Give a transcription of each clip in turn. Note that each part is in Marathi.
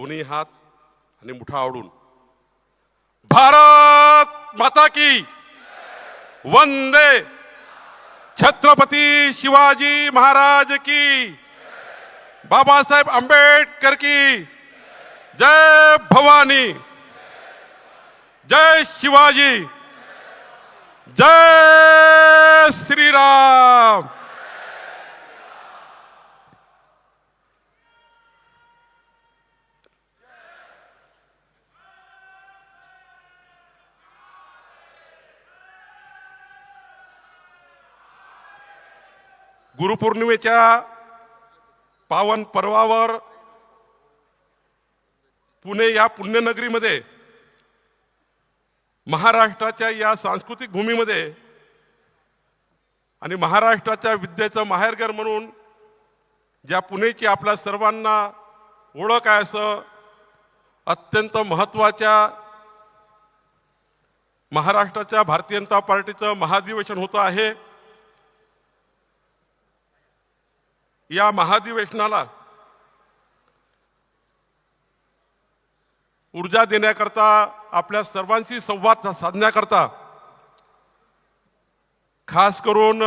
दोन्ही हात आणि मुठा आवडून भारत माता की. वंदे. छत्रपती शिवाजी महाराज की. बाबासाहेब आंबेडकर की. जय भवानी. जय शिवाजी. जय श्रीराम. गुरुपौर्णिमेच्या पावन पर्वावर पुणे या पुण्यनगरीमध्ये महाराष्ट्राच्या या सांस्कृतिक भूमीमध्ये आणि महाराष्ट्राच्या विद्येचं माहेरघर म्हणून ज्या पुणेची आपल्या सर्वांना ओळख आहे असं अत्यंत महत्त्वाच्या महाराष्ट्राच्या भारतीय जनता पार्टीचं महाधिवेशन होतं आहे. या महाधिवेशनाला ऊर्जा देण्याकरता आपल्या सर्वांशी संवाद साधण्याकरता खास करून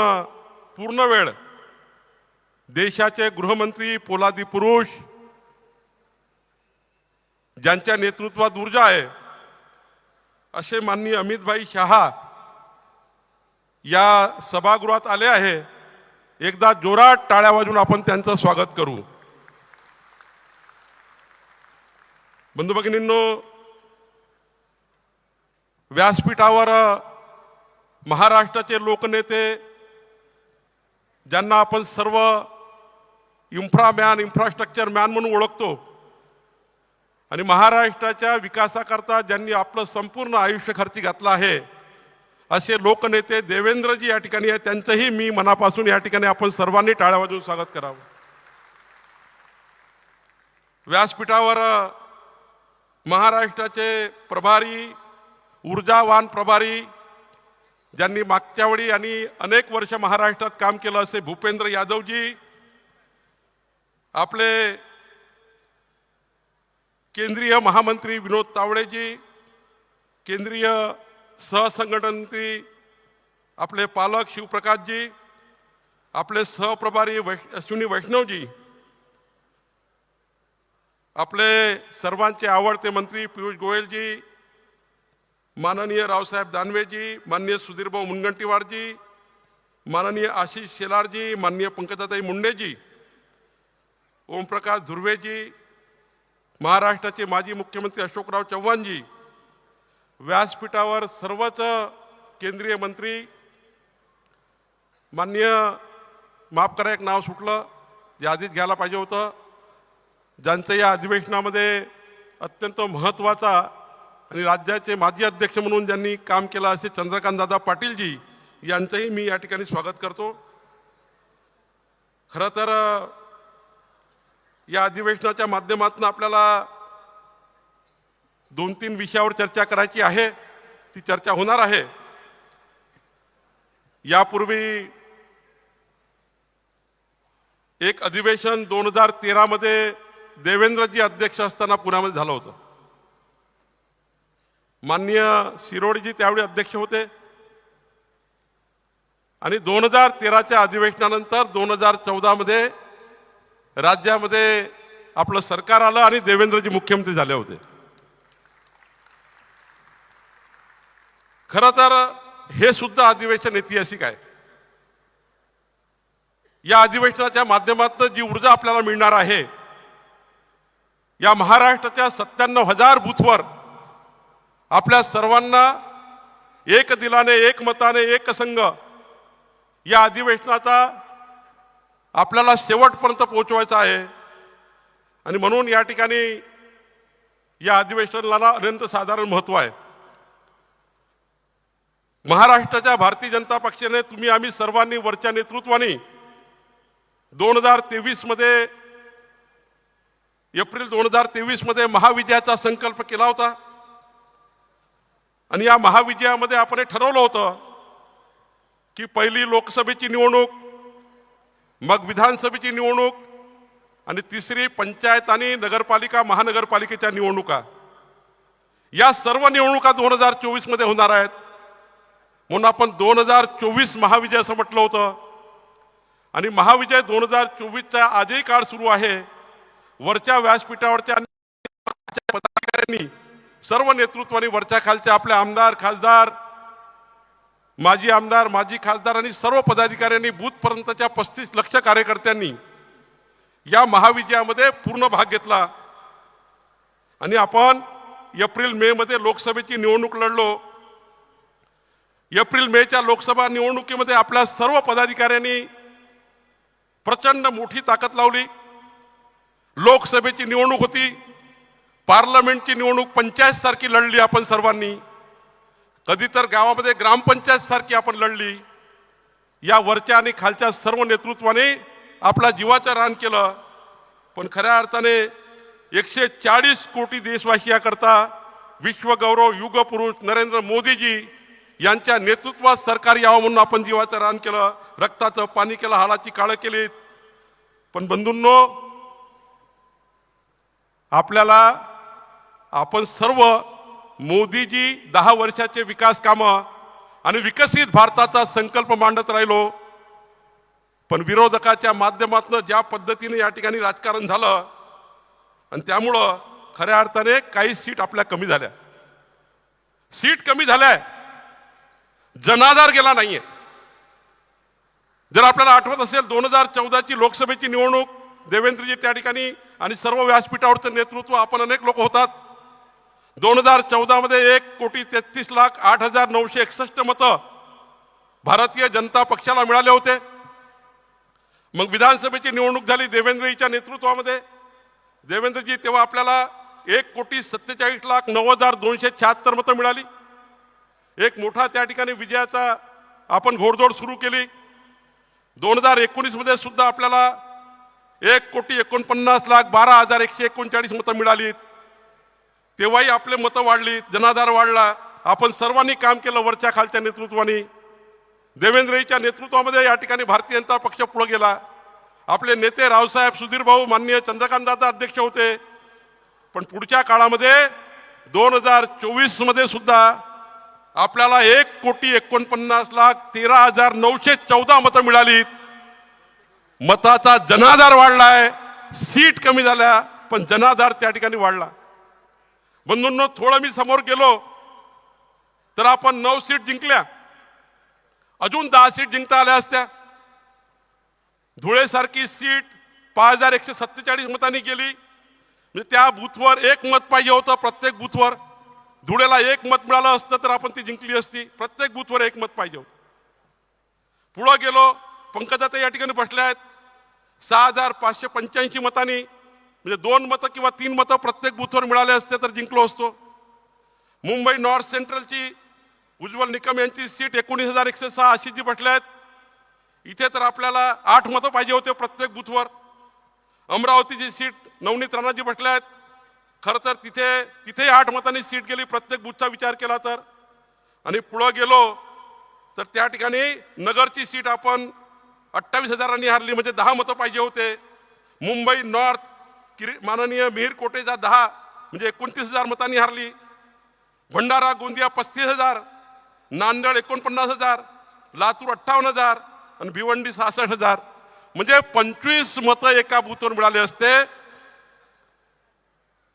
पूर्ण वेळ देशाचे गृहमंत्री पोलादी पुरुष ज्यांच्या नेतृत्वात ऊर्जा आहे असे माननीय अमितभाई शहा या सभागृहात आले आहे. एकदा जोरात टाळ्या वाजून आपण त्यांचं स्वागत करू. बंधू भगिनींनो व्यासपीठावर महाराष्ट्राचे लोकनेते ज्यांना आपण सर्व इन्फ्रा मॅन इन्फ्रास्ट्रक्चर मॅन म्हणून ओळखतो आणि महाराष्ट्राच्या विकासाकरता ज्यांनी आपलं संपूर्ण आयुष्य खर्ची घातलं आहे असे लोकनेते देवेंद्रजी या ठिकाणी आहेत. त्यांचंही मी मनापासून या ठिकाणी आपण सर्वांनी टाळ्या वाजून स्वागत करावं. व्यासपीठावर महाराष्ट्राचे प्रभारी ऊर्जावान प्रभारी ज्यांनी मागच्या वेळी आणि अनेक वर्ष महाराष्ट्रात काम केलं असे भूपेंद्र यादवजी आपले केंद्रीय महामंत्री विनोद तावडेजी केंद्रीय सहसंघटनमंत्री आपले पालक शिवप्रकाशजी आपले सहप्रभारी वैश अश्विनी वैष्णवजी आपले सर्वांचे आवडते मंत्री पियुष गोयलजी माननीय रावसाहेब दानवेजी माननीय सुधीरभाऊ मुनगंटीवारजी माननीय आशिष शेलारजी माननीय पंकजाताई मुंडेजी ओमप्रकाश धुर्वेजी महाराष्ट्राचे माजी मुख्यमंत्री अशोकराव चव्हाणजी व्यासपीठावर सर्वच केंद्रीय मंत्री मान्य माफ करा एक नाव सुटलं जे आधीच घ्यायला पाहिजे होतं. ज्यांचं या अधिवेशनामध्ये अत्यंत महत्त्वाचा आणि राज्याचे माजी अध्यक्ष म्हणून ज्यांनी काम केलं असे चंद्रकांत दादा पाटीलजी यांचंही मी या ठिकाणी स्वागत करतो. खरं तर या अधिवेशनाच्या माध्यमातून आपल्याला दोन तीन विषयावर चर्चा करायची आहे ती चर्चा होणार आहे. यापूर्वी एक अधिवेशन दोन हजार तेरामध्ये देवेंद्रजी अध्यक्ष असताना पुण्यामध्ये झालं होतं. माननीय शिरोडजी त्यावेळी अध्यक्ष होते. आणि दोन हजार तेराच्या अधिवेशनानंतर दोन हजार चौदामध्ये राज्यामध्ये आपलं सरकार आलं आणि देवेंद्रजी मुख्यमंत्री झाले होते. खरं तर हे सुद्धा अधिवेशन ऐतिहासिक आहे. या अधिवेशनाच्या माध्यमातून जी ऊर्जा आपल्याला मिळणार आहे या महाराष्ट्राच्या सत्त्याण्णव हजार बूथवर आपल्या सर्वांना एक दिलाने एक मताने एक संघ या अधिवेशनाचा आपल्याला शेवटपर्यंत पोहोचवायचा आहे. आणि म्हणून या ठिकाणी या अधिवेशनाला अनंत साधारण महत्त्व आहे. महाराष्ट्राच्या भारतीय जनता पक्षाने तुम्ही आम्ही सर्वांनी वरच्या नेतृत्वाने दोन हजार तेवीसमध्ये एप्रिल दोन हजार तेवीसमध्ये महाविजयाचा संकल्प केला होता. आणि या महाविजयामध्ये आपण हे ठरवलं होतं की पहिली लोकसभेची निवडणूक मग विधानसभेची निवडणूक आणि तिसरी पंचायत आणि नगरपालिका महानगरपालिकेच्या निवडणुका. या सर्व निवडणुका दोन हजार चोवीसमध्ये होणार आहेत. म्हणून आपण दोन हजार चोवीस महाविजय असं म्हटलं होतं. आणि महाविजय दोन हजार चोवीसचा आजही काळ सुरू आहे. वरच्या व्यासपीठावरच्या पदाधिकाऱ्यांनी सर्व नेतृत्वाने वरच्या खालच्या आपले आमदार खासदार माजी आमदार माजी खासदार आणि सर्व पदाधिकाऱ्यांनी बूथपर्यंतच्या पस्तीस लक्ष कार्यकर्त्यांनी या महाविजयामध्ये पूर्ण भाग घेतला. आणि आपण एप्रिल मे मध्ये लोकसभेची निवडणूक लढलो. एप्रिल मेच्या लोकसभा निवडणुकीमध्ये आपल्या सर्व पदाधिकाऱ्यांनी प्रचंड मोठी ताकद लावली. लोकसभेची निवडणूक होती. पार्लमेंटची निवडणूक पंचायत सारखी लढली आपण सर्वांनी. कधी तर गावामध्ये ग्रामपंचायत सारखी आपण लढली. या वरच्या आणि खालच्या सर्व नेतृत्वाने आपला जीवाचं रान केलं. पण खऱ्या अर्थाने एकशे चाळीस कोटी देशवासियाकरता विश्वगौरव युगपुरुष नरेंद्र मोदीजी यांच्या नेतृत्वात सरकार यावं म्हणून आपण जीवाचं रान केलं रक्ताचं पाणी केलं हाडाची काळं केली पण बंधूंनो आपल्याला आपण सर्व मोदीजी दहा वर्षाचे विकास कामं आणि विकसित भारताचा संकल्प मांडत राहिलो. पण विरोधकाच्या माध्यमातून ज्या पद्धतीने या ठिकाणी राजकारण झालं आणि त्यामुळं खऱ्या अर्थाने काही सीट आपल्या कमी झाल्या. सीट कमी झाल्या. जनाधार गेला नाहीये. जर आपल्याला आठवत असेल दोन हजार चौदाची लोकसभेची निवडणूक देवेंद्रजी त्या ठिकाणी आणि सर्व व्यासपीठावरचं नेतृत्व आपण अनेक लोक होतात. दोन हजार चौदामध्ये एक कोटी तेहतीस लाख आठ हजार नऊशे एकसष्ट मतं भारतीय जनता पक्षाला मिळाले होते. मग विधानसभेची निवडणूक झाली देवेंद्रजीच्या नेतृत्वामध्ये. देवेंद्रजी तेव्हा आपल्याला एक कोटी सत्तेचाळीस लाख नऊ हजार दोनशे शहात्तर मतं मिळाली. एक मोठा त्या ठिकाणी विजयाचा आपण घोडदोड सुरू केली. दोन हजार एकोणीसमध्ये सुद्धा आपल्याला एक कोटी एकोणपन्नास लाख बारा हजार एकशे एकोणचाळीस मतं मिळाली. तेव्हाही आपले मतं वाढली जनाधार वाढला. आपण सर्वांनी काम केलं वरच्या खालच्या नेतृत्वाने. देवेंद्रजीच्या नेतृत्वामध्ये या ठिकाणी भारतीय जनता पक्ष पुढे गेला. आपले नेते रावसाहेब सुधीर भाऊ माननीय चंद्रकांत दादा अध्यक्ष होते. पण पुढच्या काळामध्ये दोन हजार चोवीसमध्ये सुद्धा आपल्याला एक कोटी एकोणपन्नास लाख तेरा हजार नऊशे चौदा मतं मिळाली. मताचा जनाधार वाढलाय. सीट कमी झाल्या पण जनाधार त्या ठिकाणी वाढला. बंधूंनो थोडं मी समोर गेलो तर आपण नऊ सीट जिंकल्या. अजून दहा सीट जिंकता आल्या असत्या. धुळेसारखी सीट पाच हजार एकशे सत्तेचाळीस मतांनी गेली. म्हणजे त्या बूथवर एक मत पाहिजे होतं प्रत्येक बूथवर. धुळेला एक मत मिळालं असतं तर आपण ती जिंकली असती. प्रत्येक बूथवर एक मत पाहिजे होतं. पुढं गेलो पंकजाता या ठिकाणी बसल्या आहेत. सहा हजार पाचशे पंच्याऐंशी मतांनी म्हणजे दोन मतं किंवा तीन मतं प्रत्येक बूथवर मिळाले असते तर जिंकलो असतो. मुंबई नॉर्थ सेंट्रलची उज्ज्वल निकम यांची सीट एकोणीस हजार एकशे सहा अशी जी बसल्या आहेत. इथे तर आपल्याला आठ मतं पाहिजे होते प्रत्येक बूथवर. अमरावतीची सीट नवनीत राणाजी बसल्या आहेत. खरं तर तिथे तिथेही आठ मतांनी सीट गेली प्रत्येक बूथचा विचार केला तर. आणि पुढं गेलो तर त्या ठिकाणी नगरची सीट आपण अठ्ठावीस हजारांनी हारली म्हणजे दहा मतं पाहिजे होते. मुंबई नॉर्थ किरी माननीय मिहीर कोटेचा दहा म्हणजे एकोणतीस हजार मतांनी हारली. भंडारा गोंदिया पस्तीस हजार नांदेड एकोणपन्नास हजार लातूर अठ्ठावन्न हजार आणि भिवंडी सहासष्ट हजार. म्हणजे पंचवीस मतं एका बूथवर मिळाले असते.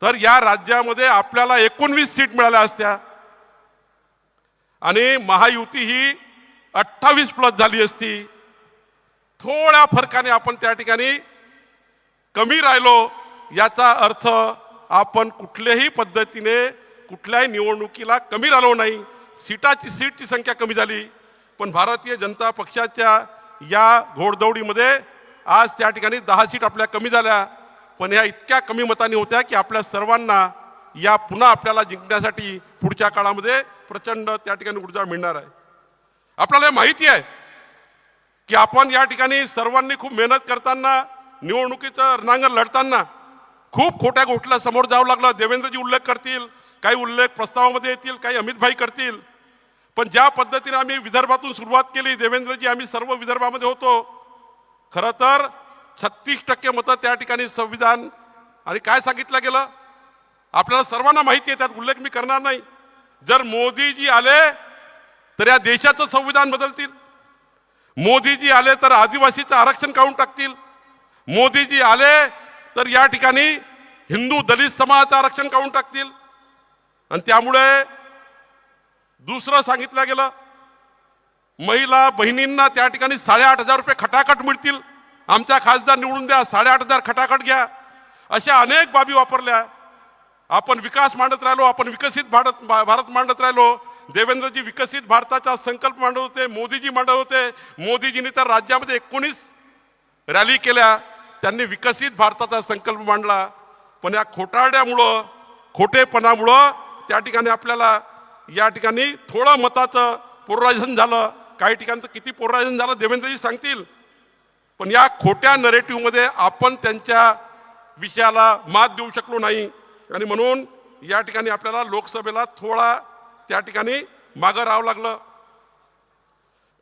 तर या राज्यामध्ये आपल्याला एकोणवीस सीट मिळाल्या असत्या. आणि महायुती ही अठ्ठावीस प्लस झाली असती. थोड्या फरकाने आपण त्या ठिकाणी कमी राहिलो याचा अर्थ आपण कुठल्याही पद्धतीने कुठल्याही निवडणुकीला कमी राहिलो नाही. सीटाची सीटची संख्या कमी झाली. पण भारतीय जनता पक्षाच्या या घोडदौडीमध्ये आज त्या ठिकाणी दहा सीट आपल्या कमी झाल्या. पण ह्या इतक्या कमी मतांनी होत्या की आपल्या सर्वांना या पुन्हा आपल्याला जिंकण्यासाठी पुढच्या काळामध्ये प्रचंड त्या ठिकाणी ऊर्जा मिळणार आहे. आपल्याला हे माहिती आहे की आपण या ठिकाणी सर्वांनी खूप मेहनत करताना निवडणुकीचं रणांगण लढताना खूप खोट्या गोष्टीला समोर जावं लागलं. देवेंद्रजी उल्लेख करतील काही उल्लेख प्रस्तावामध्ये येतील काही अमितभाई करतील. पण ज्या पद्धतीने आम्ही विदर्भातून सुरुवात केली देवेंद्रजी आम्ही सर्व विदर्भामध्ये होतो. खरं तर छत्तीस टक्के मतं त्या ठिकाणी संविधान. आणि काय सांगितलं गेलं? आपल्याला सर्वांना माहिती आहे त्यात उल्लेख मी करणार नाही. जर मोदीजी आले तर या देशाचं संविधान बदलतील. मोदीजी आले तर आदिवासीचं आरक्षण काढून टाकतील. मोदीजी आले तर या ठिकाणी हिंदू दलित समाजाचं आरक्षण काढून टाकतील. आणि त्यामुळे दुसरं सांगितलं गेलं महिला बहिणींना त्या ठिकाणी साडेआठ हजार रुपये खटाखट मिळतील. आमचा खासदार निवडून द्या साडेआठ हजार खटाखट घ्या. अशा अनेक बाबी वापरल्या. आपण विकास मांडत राहिलो आपण विकसित भारत भारत मांडत राहिलो. देवेंद्रजी विकसित भारताचा संकल्प मांडत होते मोदीजी मांडत होते. मोदीजींनी तर राज्यामध्ये एकोणीस रॅली केल्या. त्यांनी विकसित भारताचा संकल्प मांडला. पण या खोटारड्यामुळं खोटेपणामुळं त्या ठिकाणी आपल्याला या ठिकाणी थोडं मताचं पोलरायझेशन झालं. काही ठिकाणचं किती पोलरायझेशन झालं देवेंद्रजी सांगतील. पण या खोट्या नरेटिव्हमध्ये आपण त्यांच्या विषयाला मात देऊ शकलो नाही. आणि म्हणून या ठिकाणी आपल्याला लोकसभेला थोडा त्या ठिकाणी मागं राहावं लागलं.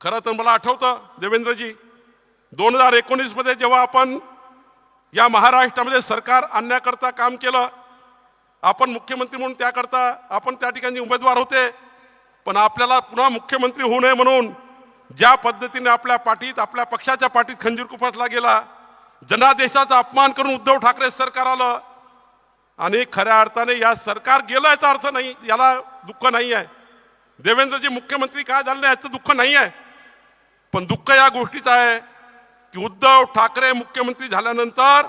खरं तर मला आठवतं देवेंद्रजी दोन हजार एकोणीसमध्ये जेव्हा आपण या महाराष्ट्रामध्ये सरकार आणण्याकरता काम केलं आपण मुख्यमंत्री म्हणून त्याकरता आपण त्या ठिकाणी उमेदवार होते पण आपल्याला पुन्हा मुख्यमंत्री होऊ नये म्हणून ज्या पद्धतीने आपल्या पाठीत आपल्या पक्षाच्या पाठीत खंजीर कुफसला गेला जनादेशाचा अपमान करून उद्धव ठाकरे सरकार आलं आणि खऱ्या अर्थाने या सरकार गेलं याचा अर्थ नाही याला दुःख नाही आहे. देवेंद्रजी मुख्यमंत्री काय झाले याचं दुःख नाही आहे. पण दुःख या गोष्टीचं आहे की उद्धव ठाकरे मुख्यमंत्री झाल्यानंतर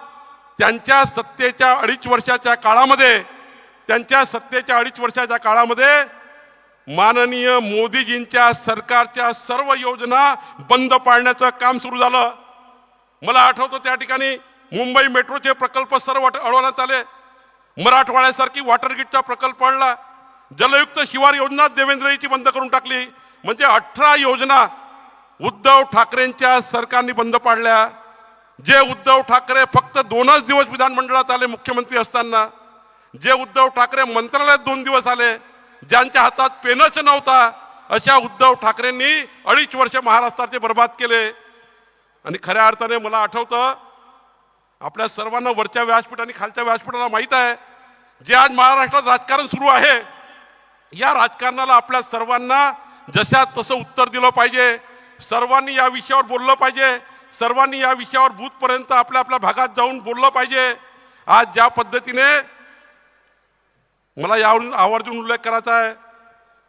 त्यांच्या सत्तेच्या अडीच वर्षाच्या काळामध्ये त्यांच्या सत्तेच्या अडीच वर्षाच्या काळामध्ये माननीय मोदीजींच्या सरकारच्या सर्व योजना बंद पाडण्याचं काम सुरू झालं. मला आठवतं त्या ठिकाणी मुंबई मेट्रोचे प्रकल्प सर्व अडवण्यात आले. मराठवाड्यासारखी वॉटर ग्रीडचा प्रकल्प आणला. जलयुक्त शिवार योजना देवेंद्रजीची बंद करून टाकली. म्हणजे अठरा योजना उद्धव ठाकरेंच्या सरकारने बंद पाडल्या. जे उद्धव ठाकरे फक्त दोनच दिवस विधानमंडळात आले मुख्यमंत्री असताना. जे उद्धव ठाकरे मंत्रालयात दोन दिवस आले. ज्यांच्या हातात पेनच नव्हता अशा उद्धव ठाकरेंनी अडीच वर्ष महाराष्ट्राचे बर्बाद केले. आणि खऱ्या अर्थाने मला आठवतं आपल्या सर्वांना वरच्या व्यासपीठ आणि खालच्या व्यासपीठाला माहीत आहे जे आज महाराष्ट्रात राजकारण सुरू आहे या राजकारणाला आपल्या सर्वांना जशा तसं उत्तर दिलं पाहिजे सर्वांनी या विषयावर बोललं पाहिजे सर्वांनी या विषयावर बूथपर्यंत आपल्या आपल्या भागात जाऊन बोललं पाहिजे. आज ज्या पद्धतीने मला यावरून आवर्जून उल्लेख करायचा आहे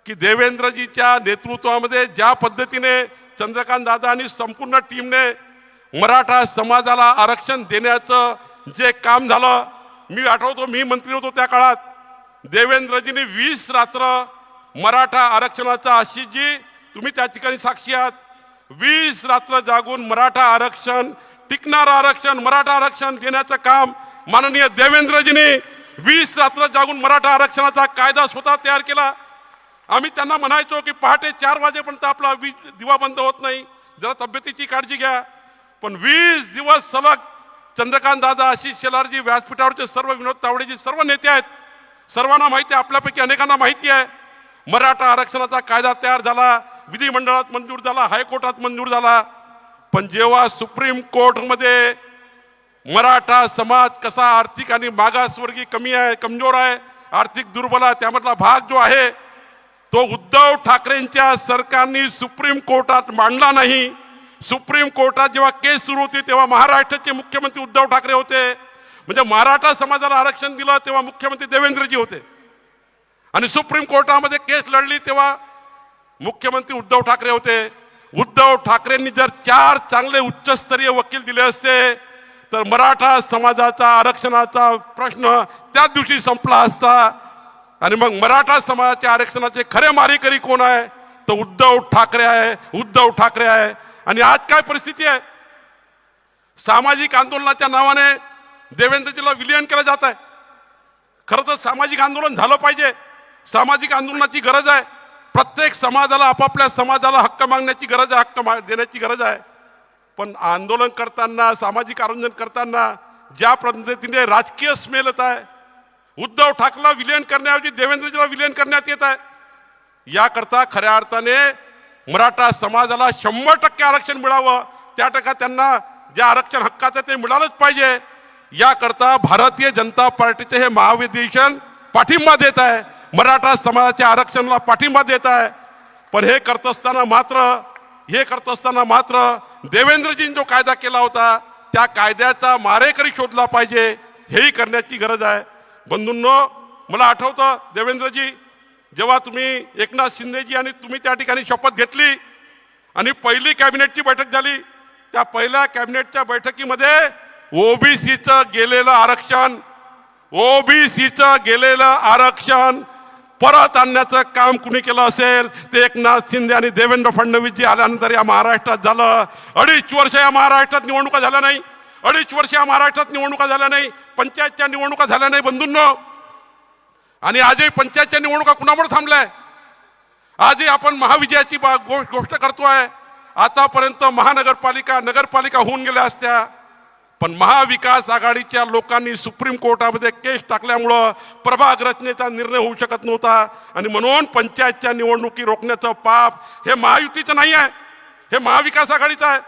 की देवेंद्रजीच्या नेतृत्वामध्ये ज्या पद्धतीने चंद्रकांत दादा आणि संपूर्ण टीमने मराठा समाजाला आरक्षण देण्याचं जे काम झालं मी आठवतो मी मंत्री होतो त्या काळात देवेंद्रजींनी वीस रात्र मराठा आरक्षणाचा आशिषजी तुम्ही त्या ठिकाणी साक्षी आहात वीस रात्र जागून मराठा आरक्षण टिकणारं आरक्षण मराठा आरक्षण देण्याचं काम माननीय देवेंद्रजींनी वीस रात्र जागून मराठा आरक्षणाचा कायदा स्वतः तयार केला. आम्ही त्यांना म्हणायचो की पहाटे चार वाजेपर्यंत आपला वीज दिवा बंद होत नाही. जरा तब्येतीची काळजी घ्या. पण वीस दिवस सलग चंद्रकांत दादा आशिष शेलारजी व्यासपीठावरचे सर्व विनोद तावडेजी सर्व नेते आहेत. सर्वांना माहिती आहे आपल्यापैकी अनेकांना माहिती आहे. मराठा आरक्षणाचा कायदा तयार झाला विधिमंडळात मंजूर झाला हायकोर्टात मंजूर झाला. पण जेव्हा सुप्रीम कोर्टमध्ये मराठा समाज कसा आर्थिक आणि मागासवर्गीय कमी आहे कमजोर आहे आर्थिक दुर्बल आहे त्यामधला भाग जो आहे तो उद्धव ठाकरेंच्या सरकारने सुप्रीम कोर्टात मांडला नाही. सुप्रीम कोर्टात जेव्हा केस सुरू होती तेव्हा महाराष्ट्राचे मुख्यमंत्री उद्धव ठाकरे होते. म्हणजे मराठा समाजाला आरक्षण दिलं तेव्हा मुख्यमंत्री देवेंद्रजी होते. आणि सुप्रीम कोर्टामध्ये केस लढली तेव्हा मुख्यमंत्री उद्धव ठाकरे होते. उद्धव ठाकरेंनी जर चार चांगले उच्चस्तरीय वकील दिले असते तर मराठा समाजाचा आरक्षणाचा प्रश्न त्याच दिवशी संपला असता. आणि मग मराठा समाजाच्या आरक्षणाचे खरे मारेकरी कोण आहे? तर उद्धव ठाकरे आहे. उद्धव ठाकरे आहे. आणि आज काय परिस्थिती आहे? सामाजिक आंदोलनाच्या नावाने देवेंद्रजीला विलियन केलं जात आहे. खरं तर सामाजिक आंदोलन झालं पाहिजे. सामाजिक आंदोलनाची गरज आहे. प्रत्येक समाजाला आपापल्या समाजाला हक्क मागण्याची गरज आहे हक्क मा- देण्याची गरज आहे. पण आंदोलन करताना सामाजिक आरोजन करताना ज्या पद्धतीने राजकीय स्मेलत आहे उद्धव ठाकरेला विलीन करण्याऐवजी देवेंद्रजीला विलीन करण्यात येत आहे याकरता खऱ्या अर्थाने मराठा समाजाला शंभर टक्के आरक्षण मिळावं त्या टक्का त्यांना जे आरक्षण हक्काचं ते मिळालंच पाहिजे. याकरता भारतीय जनता पार्टीचे हे महाविधिशन पाठिंबा देत आहे मराठा समाजाच्या आरक्षणाला पाठिंबा देत आहे. पण हे करत असताना मात्र हे करत असताना मात्र देवेंद्रजींनी जो कायदा केला होता त्या कायद्याचा मारेकरी शोधला पाहिजे हेही करण्याची गरज आहे. बंधूंनो मला आठवतं देवेंद्रजी जेव्हा तुम्ही एकनाथ शिंदेजी आणि तुम्ही त्या ठिकाणी शपथ घेतली आणि पहिली कॅबिनेटची बैठक झाली त्या पहिल्या कॅबिनेटच्या बैठकीमध्ये ओबीसीचं गेलेलं आरक्षण ओबीसीचं गेलेलं आरक्षण परत आणण्याचं काम कुणी केलं असेल ते एकनाथ शिंदे आणि देवेंद्र फडणवीसजी आल्यानंतर या महाराष्ट्रात झालं. अडीच वर्ष या महाराष्ट्रात निवडणुका झाल्या नाही. अडीच वर्ष या महाराष्ट्रात निवडणुका झाल्या नाही. पंचायतच्या निवडणुका झाल्या नाही बंधूंनो. आणि आजही पंचायतच्या निवडणुका कुणामुळे थांबल्या? आजही आपण महाविजयाची बा- गोष्ट गोष्ट आहे आतापर्यंत महानगरपालिका नगरपालिका होऊन गेल्या असत्या. पण महाविकास आघाडीच्या लोकांनी सुप्रीम कोर्टामध्ये केस टाकल्यामुळं प्रभाग रचनेचा निर्णय होऊ शकत नव्हता. आणि म्हणून पंचायतच्या निवडणुकी रोखण्याचं पाप हे महायुतीचं नाही आहे. हे महाविकास आघाडीचं आहे.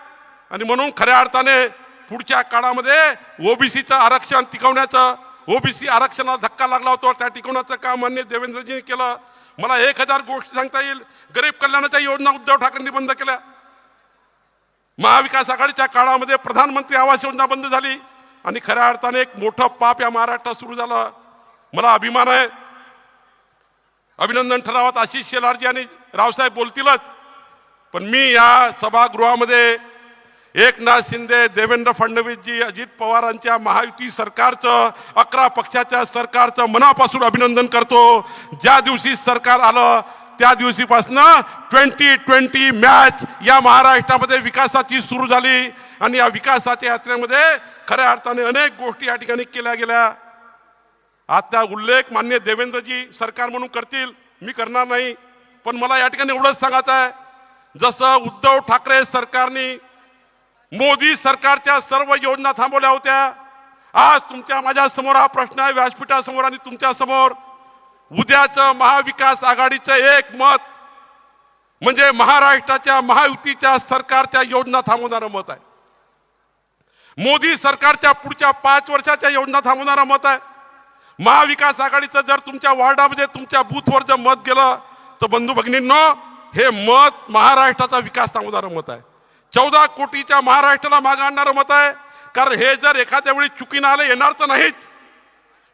आणि म्हणून खऱ्या अर्थाने पुढच्या काळामध्ये ओबीसीचं आरक्षण टिकवण्याचं ओबीसी आरक्षणाला धक्का लागला होता त्या टिकवण्याचं काम मान्य देवेंद्रजींनी केलं. मला एक हजार गोष्टी सांगता येईल. गरीब कल्याणाच्या योजना उद्धव ठाकरेंनी बंद केल्या. महाविकास आघाडीच्या काळामध्ये प्रधानमंत्री आवास योजना बंद झाली आणि खऱ्या अर्थाने एक मोठं पाप या महाराष्ट्रात सुरू झालं. मला अभिमान आहे. अभिनंदन ठरावात आशिष शेलारजी आणि रावसाहेब बोलतीलच. पण मी या सभागृहामध्ये एकनाथ शिंदे देवेंद्र फडणवीसजी अजित पवारांच्या महायुती सरकारचं अकरा पक्षाच्या सरकारचं मनापासून अभिनंदन करतो. ज्या दिवशी सरकार आलं त्या दिवशीपासनं ट्वेंटी ट्वेंटी मॅच या महाराष्ट्रामध्ये विकासाची सुरू झाली. आणि या विकासाच्या यात्रेमध्ये खऱ्या अर्थाने अनेक गोष्टी या ठिकाणी केल्या गेल्या. आता उल्लेख मान्य देवेंद्रजी सरकार म्हणून करतील मी करणार नाही. पण मला या ठिकाणी एवढंच सांगायचं आहे जसं उद्धव ठाकरे सरकारने मोदी सरकारच्या सर्व योजना थांबवल्या होत्या. आज तुमच्या माझ्यासमोर हा प्रश्न आहे व्यासपीठासमोर आणि तुमच्यासमोर उद्याचं महाविकास आघाडीचं एक मत म्हणजे महाराष्ट्राच्या महायुतीच्या सरकारच्या योजना थांबवणारं मत आहे. मोदी सरकारच्या पुढच्या पाच वर्षाच्या योजना थांबवणारं मत आहे. महाविकास आघाडीचं जर तुमच्या वार्डामध्ये तुमच्या बूथवर जर मत गेलं तर बंधू भगिनींनो हे मत महाराष्ट्राचा विकास थांबवणारं मत आहे. चौदा कोटीच्या महाराष्ट्राला मागे आणणारं मत आहे. कारण हे जर एखाद्या वेळी चुकीनं आले येणार तर नाहीच.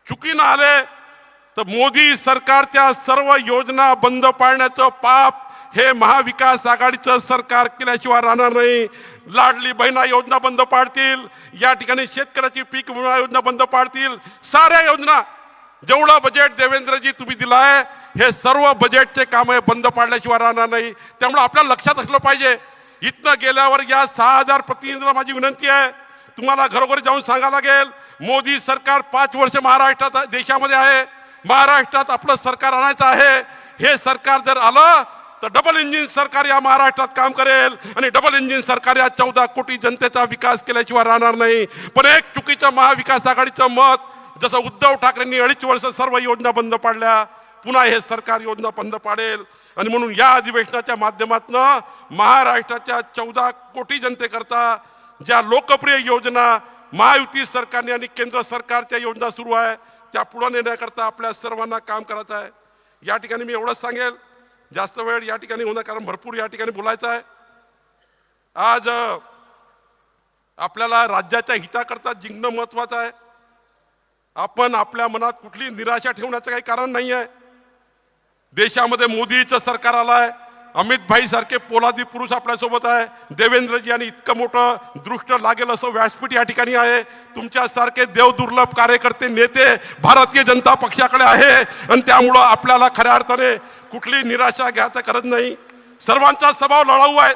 चुकीनं आले तर मोदी सरकारच्या सर्व योजना बंद पाडण्याचं पाप हे महाविकास आघाडीचं सरकार केल्याशिवाय राहणार नाही. लाडली बहिणा योजना बंद पाडतील. या ठिकाणी शेतकऱ्याची पीक विमा योजना बंद पाडतील. साऱ्या योजना जेवढं बजेट देवेंद्रजी तुम्ही दिला आहे हे सर्व बजेटचे काम बंद पाडल्याशिवाय राहणार नाही. त्यामुळे आपल्याला लक्षात असलं पाहिजे. इथनं गेल्यावर या सहा हजार प्रतिनिधींना माझी विनंती आहे. तुम्हाला घरोघरी जाऊन सांगावं लागेल. मोदी सरकार पाच वर्ष महाराष्ट्रात देशामध्ये आहे. महाराष्ट्रात आपलं सरकार आणायचं आहे. हे सरकार जर आलं तर डबल इंजिन सरकार या महाराष्ट्रात काम करेल. आणि डबल इंजिन सरकार या चौदा कोटी जनतेचा विकास केल्याशिवाय राहणार नाही. पण एक चुकीचं महाविकास आघाडीचं मत जसं उद्धव ठाकरेंनी अडीच वर्ष सर्व योजना बंद पाडल्या पुन्हा हे सरकार योजना बंद पाडेल. आणि म्हणून या अधिवेशनाच्या माध्यमातून महाराष्ट्राच्या चौदा कोटी जनतेकरता ज्या लोकप्रिय योजना महायुती सरकारने आणि केंद्र सरकारच्या योजना सुरू आहे त्या पुढं नेण्याकरता आपल्या सर्वांना काम करायचं आहे. या ठिकाणी मी एवढंच सांगेल जास्त वेळ या ठिकाणी होणार कारण भरपूर या ठिकाणी बोलायचं आहे. आज आपल्याला राज्याच्या हिताकरता जिंकणं महत्वाचं आहे. आपण आपल्या मनात कुठली निराशा ठेवण्याचं काही कारण नाही आहे देशामध्ये मोदीचं सरकार आलं आहे अमित भाई सारखे पोलादी पुरुष आपल्यासोबत आहे. देवेंद्रजी आणि इतकं मोठं दृष्ट लागेल असं व्यासपीठ या ठिकाणी आहे. तुमच्यासारखे देवदुर्लभ कार्यकर्ते नेते भारतीय जनता पक्षाकडे आहे. आणि त्यामुळं आपल्याला खऱ्या अर्थाने कुठली निराशा घ्यायचं करत नाही. सर्वांचा स्वभाव लढाऊ आहे.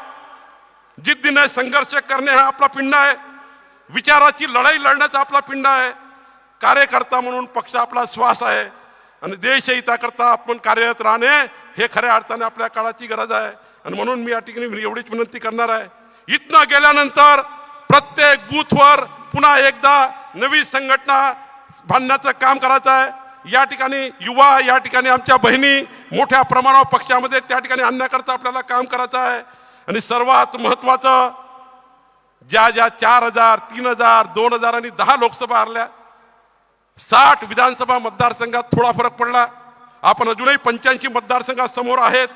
जिद्दीने संघर्ष करणे हा आपला पिंड आहे. विचाराची लढाई लढण्याचा आपला पिंड आहे. कार्यकर्ता म्हणून पक्ष आपला श्वास आहे. आणि देशहिताकरता आपण कार्यरत राहणे हे खऱ्या अर्थाने आपल्या काळाची गरज आहे. आणि म्हणून मी या ठिकाणी एवढीच विनंती करणार आहे. इथनं गेल्यानंतर प्रत्येक बूथवर पुन्हा एकदा नवी संघटना बांधण्याचं काम करायचं आहे. या ठिकाणी युवा या ठिकाणी आमच्या बहिणी मोठ्या प्रमाणावर पक्षामध्ये त्या ठिकाणी आणण्याकरता आपल्याला काम करायचं आहे. आणि सर्वात महत्वाचं ज्या ज्या चार हजार तीन हजार दोन हजार आणि दहा लोकसभा हरल्या साठ विधानसभा मतदारसंघात थोडा फरक पडला. आपण अजूनही पंच्याऐंशी मतदारसंघात समोर आहेत.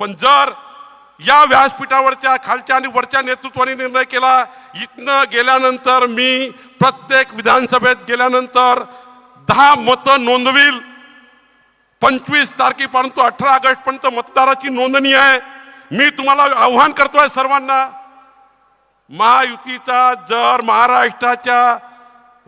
पण जर या व्यासपीठावरच्या खालच्या आणि वरच्या नेतृत्वाने निर्णय केला इथनं गेल्यानंतर मी प्रत्येक विधानसभेत गेल्यानंतर दहा मतं नोंदवील. पंचवीस तारखेपर्यंत अठरा ऑगस्टपर्यंत मतदाराची नोंदणी आहे. मी तुम्हाला आव्हान करतोय सर्वांना महायुतीचा जर महाराष्ट्राच्या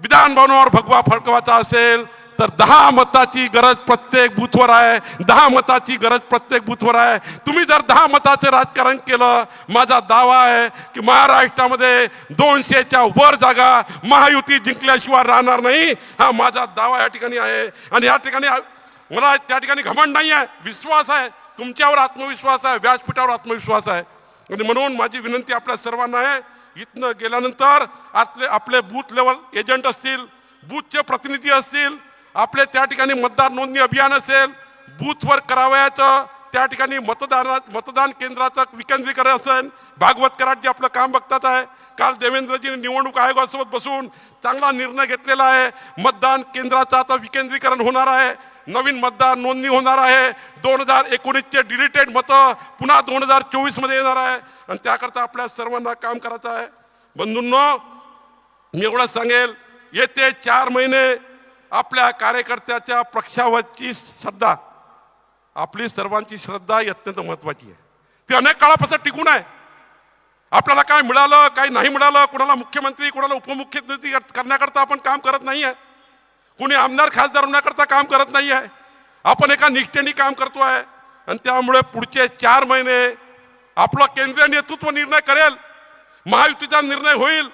विधानभवनावर भगवा फडकवायचा असेल तर दहा मताची गरज प्रत्येक बूथवर आहे. दहा मताची गरज प्रत्येक बूथवर आहे. तुम्ही जर दहा मताचं राजकारण केलं माझा दावा आहे की महाराष्ट्रामध्ये दोनशेच्या वर जागा महायुती जिंकल्याशिवाय राहणार नाही. हा माझा दावा या ठिकाणी आहे. आणि या ठिकाणी मला त्या ठिकाणी घमंड नाही आहे. विश्वास आहे. तुमच्यावर आत्मविश्वास आहे. व्यासपीठावर आत्मविश्वास आहे. आणि म्हणून माझी विनंती आपल्या सर्वांना आहे इथनं गेल्यानंतर आपले आपले बूथ लेवल एजंट असतील बूथचे प्रतिनिधी असतील आपले त्या ठिकाणी मतदार नोंदणी अभियान असेल बूथवर करावयाचं त्या ठिकाणी मतदाना मतदान केंद्राचं विकेंद्रीकरण असेल भागवत कराड जे आपलं काम बघतात आहे काल देवेंद्रजीने निवडणूक आयोगासोबत बसून चांगला निर्णय घेतलेला आहे. मतदान केंद्राचं आता विकेंद्रीकरण होणार आहे. नवीन मतदार नोंदणी होणार आहे. दोन हजार एकोणीसचे डिलिटेड मतं पुन्हा दोन हजार चोवीसमध्ये येणार आहे. आणि त्याकरता आपल्या सर्वांना काम करायचं आहे. बंधूंनो मी एवढं सांगेल येते चार महिने आपल्या कार्यकर्त्याच्या पक्षावरची श्रद्धा आपली सर्वांची श्रद्धा ही अत्यंत महत्वाची आहे. ती अनेक काळापासून टिकून आहे. आपल्याला काय मिळालं काय नाही मिळालं कोणाला मुख्यमंत्री कोणाला उपमुख्यमंत्री करण्याकरता आपण काम करत नाही आहे कोणी आमदार खासदार होण्याकरता काम करत नाही आहे आपण एका निष्ठेने काम करतो आहे. आणि त्यामुळे पुढचे चार महिने आपलं केंद्रीय नेतृत्व निर्णय करेल. महायुतीचा निर्णय होईल.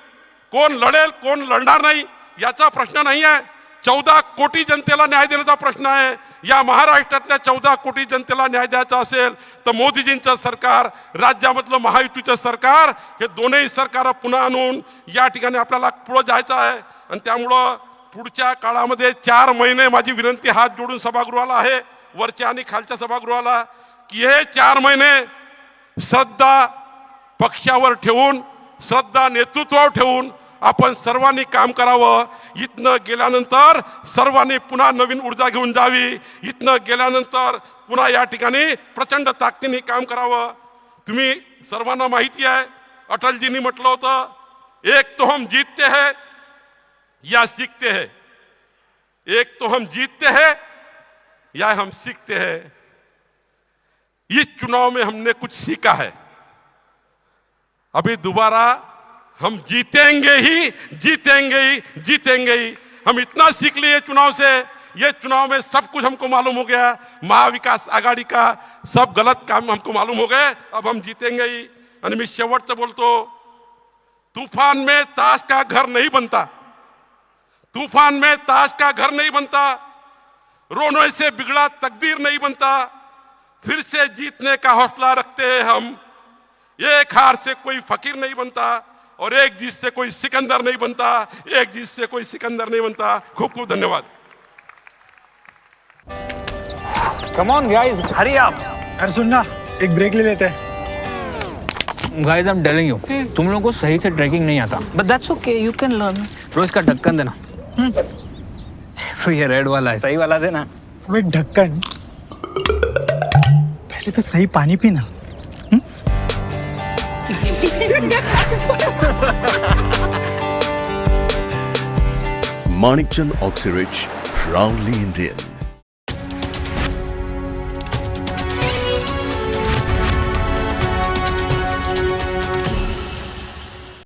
कोण लढेल कोण लढणार नाही याचा प्रश्न नाही आहे चौदा कोटी जनतेला न्याय देण्याचा प्रश्न आहे. या महाराष्ट्रातल्या चौदा कोटी जनतेला न्याय द्यायचा असेल तर मोदीजींचं सरकार राज्यामधलं महायुतीचं सरकार हे दोनही सरकार पुन्हा आणून या ठिकाणी आपल्याला पुढं जायचं आहे. आणि त्यामुळं पुढच्या काळामध्ये चार महिने माझी विनंती हात जोडून सभागृहाला आहे वरच्या आणि खालच्या सभागृहाला की हे चार महिने श्रद्धा पक्षावर ठेवून श्रद्धा नेतृत्वावर ठेवून आपण सर्वांनी काम करावं. इथनं गेल्यानंतर सर्वांनी पुन्हा नवीन ऊर्जा घेऊन जावी. इथनं गेल्यानंतर पुन्हा या ठिकाणी प्रचंड ताकदीने काम कराव. तुम्ही सर्वांना माहिती आहे, अटलजींनी म्हटलं होतं, एक तो हम जीतते हैं, या सीखते हैं. एक तो हम जीतते हैं, या हम सीखते हैं। इस चुनाव में हमने कुछ सीखा है। अभी दोबारा हम जीतेंगे ही जीतेंगे ही जीतेंगे ही। हम इतना सीख लिए चुनाव से, ये चुनाव में सब कुछ हमको मालूम हो गया। महाविकास आघाडी का सब गलत काम हमको मालूम हो गए, अब हम जीतेंगे ही। आणि मी शेवटचं बोलतो तूफ़ान में ताश का घर नहीं बनता। तूफ़ान में ताश का घर नहीं बनता। रोने से बिगड़ा तकदीर नहीं बनता। फिर से जीतने का हौसला रखते हैं हम। एक हार से कोई फकीर नहीं बनता। और एक जीत से कोई सिकंदर नहीं बनता एक जीत से कोई सिकंदर नहीं बनता। खूब खूब धन्यवाद। कम ऑन गाइस हरी आप अरे सुन ना एक ब्रेक ले लेते हैं। Guys I am telling you तुम लोगों को सही से ट्रैकिंग नहीं आता। But that's okay, you can learn. रोज का ढक्कन देना। तो ये रेड वाला है सही वाला देना। ढक्कन पहले तो सही पानी पीना। Manikchand Oxyrich, proudly Indian.